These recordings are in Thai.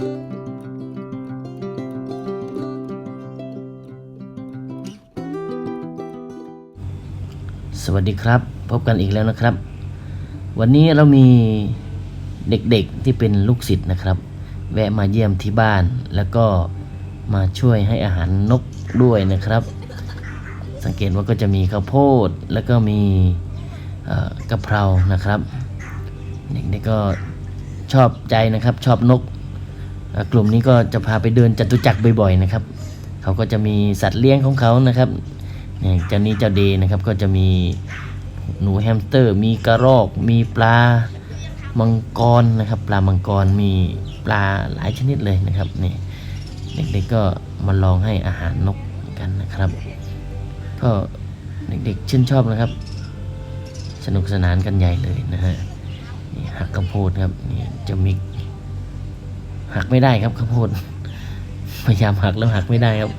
สวัสดีครับ พบกันอีกแล้วนะครับ วันนี้เรามีเด็กๆที่เป็นลูกศิษย์นะครับ แวะมาเยี่ยมที่บ้าน แล้วก็มาช่วยให้อาหารนกด้วยนะครับ สังเกตว่าก็จะมีข้าวโพดแล้วก็มีกะเพรานะครับ เด็กๆก็ชอบใจนะครับชอบนก กลุ่มนี้ก็จะพาไปเดินจตุจักรบ่อยๆนะครับ เขาก็จะมีสัตว์เลี้ยงของเขานะครับอย่างเจ้านี้เจ้าเดนะครับก็จะมีหนูแฮมสเตอร์ มีกระรอก มีปลามังกรนะครับ ปลามังกรมีปลาหลายชนิดเลยนะครับนี่เด็กๆก็มาลองให้อาหารนกกันนะครับ ก็เด็กๆชื่นชอบนะครับ สนุกสนานกันใหญ่เลยนะฮะนี่หักข้าวโพดครับนี่เจะมิก หักไม่ได้ครับข้าวโพดพยายามหักแล้วหักไม่ได้ครับ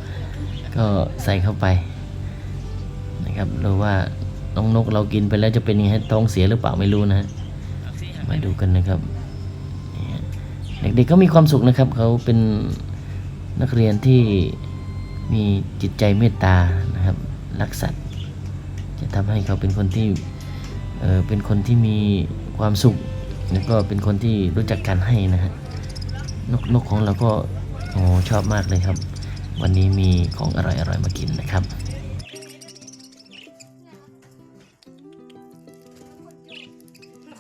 ก็ใส่เข้าไปนะครับหรือว่าน้องนกเรากินไปแล้วจะเป็นยังไงท้องเสียหรือเปล่าไม่รู้นะมาดูกันนะครับเด็กๆก็มีความสุขนะครับ เขาเป็นนักเรียนที่มีจิตใจเมตตานะครับรักสัตว์ จะทำให้เขาเป็นคนที่เออเป็นคนที่มีความสุข แล้วก็เป็นคนที่รู้จักการให้นะฮะ นกนกของเราก็โอ้ชอบมากเลยครับ วันนี้มีของอร่อยๆมากินนะครับ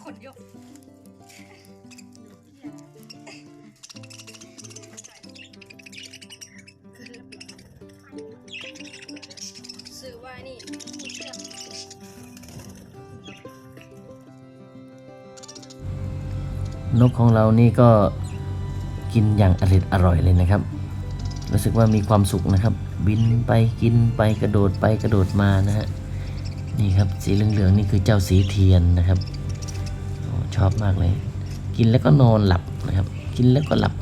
ขนยกซื้อไว้นี่เชือกนกของเรานี่ก็ กินอย่างอร่อยอร่อยเลยนะครับ รู้สึกว่ามีความสุขนะครับ บินไปกินไปกระโดดไปกระโดดมานะฮะนี่ครับสีเหลืองๆนี่คือเจ้าสีเทียนนะครับชอบมากเลย กินแล้วก็นอนหลับนะครับ กินแล้วก็หลับ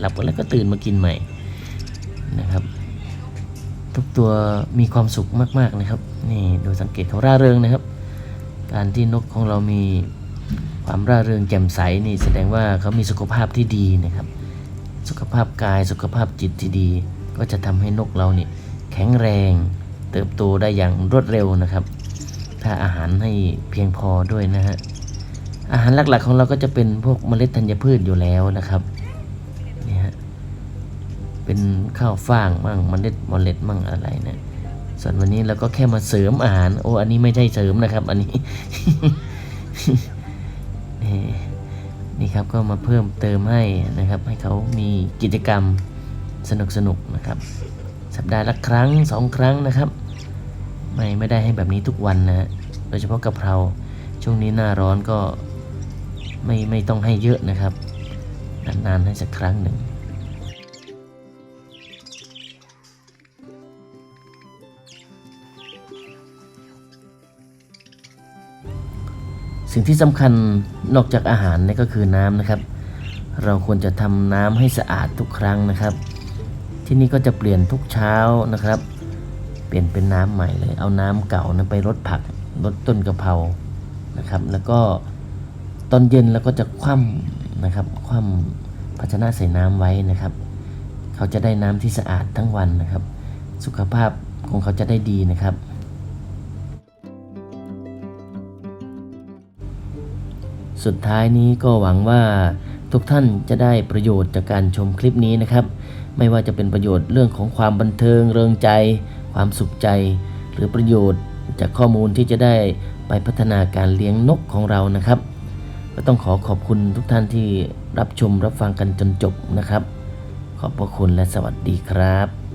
หลับแล้วก็ตื่นมากินใหม่นะครับ ทุกตัวมีความสุขมากๆนะครับ นี่ดูสังเกตเขาร่าเริงนะครับ การที่นกของเรามีความร่าเริงแจ่มใสนี่แสดงว่าเขามีสุขภาพที่ดีนะครับ สุขภาพกายสุขภาพจิตที่ดี ก็จะทำให้นกเราเนี่ยแข็งแรง เติบโตได้อย่างรวดเร็วนะครับ ถ้าอาหารให้เพียงพอด้วยนะฮะอาหารหลักๆของเราก็จะเป็นพวกเมล็ดธัญพืชอยู่แล้วนะครับนี่ฮะเป็นข้าวฟ่างมั่งเมล็ดเมล็ดมั่งอะไรนะส่วนวันนี้เราก็แค่มาเสริมอาหาร โอ้อันนี้ไม่ใช่เสริมนะครับ อันนี้ นี่ครับก็มาเพิ่มเติมให้นะครับ ให้เขามีกิจกรรมสนุกสนุกๆนะครับ สัปดาห์ละครั้งสองครั้งนะครับ ไม่ไม่ได้ให้แบบนี้ทุกวันนะโดยเฉพาะกะเพราช่วงนี้หน้าร้อนก็ไม่ไม่ต้องให้เยอะนะครับนานๆให้สักครั้งหนึ่ง สิ่งที่สำคัญนอกจากอาหารนี่ก็คือน้ำนะครับ เราควรจะทำน้ำให้สะอาดทุกครั้งนะครับ ที่นี่ก็จะเปลี่ยนทุกเช้านะครับ เปลี่ยนเป็นน้ำใหม่เลย เอาน้ำเก่านั้นไปรดผักรดต้นกะเพรานะครับ แล้วก็ตอนเย็นเราก็จะคว่ำนะครับคว่ำภาชนะใส่น้ำไว้นะครับ เขาจะได้น้ำที่สะอาดทั้งวันนะครับ สุขภาพของเขาจะได้ดีนะครับ สุดท้ายนี้ก็หวังว่าทุกท่านจะได้ประโยชน์จากการชมคลิปนี้นะครับ ไม่ว่าจะเป็นประโยชน์เรื่องของความบันเทิงเริงใจ ความสุขใจ หรือประโยชน์จากข้อมูลที่จะได้ไปพัฒนาการเลี้ยงนกของเรานะครับ ก็ต้องขอขอบคุณทุกท่านที่รับชมรับฟังกันจนจบนะครับ ขอบพระคุณและสวัสดีครับ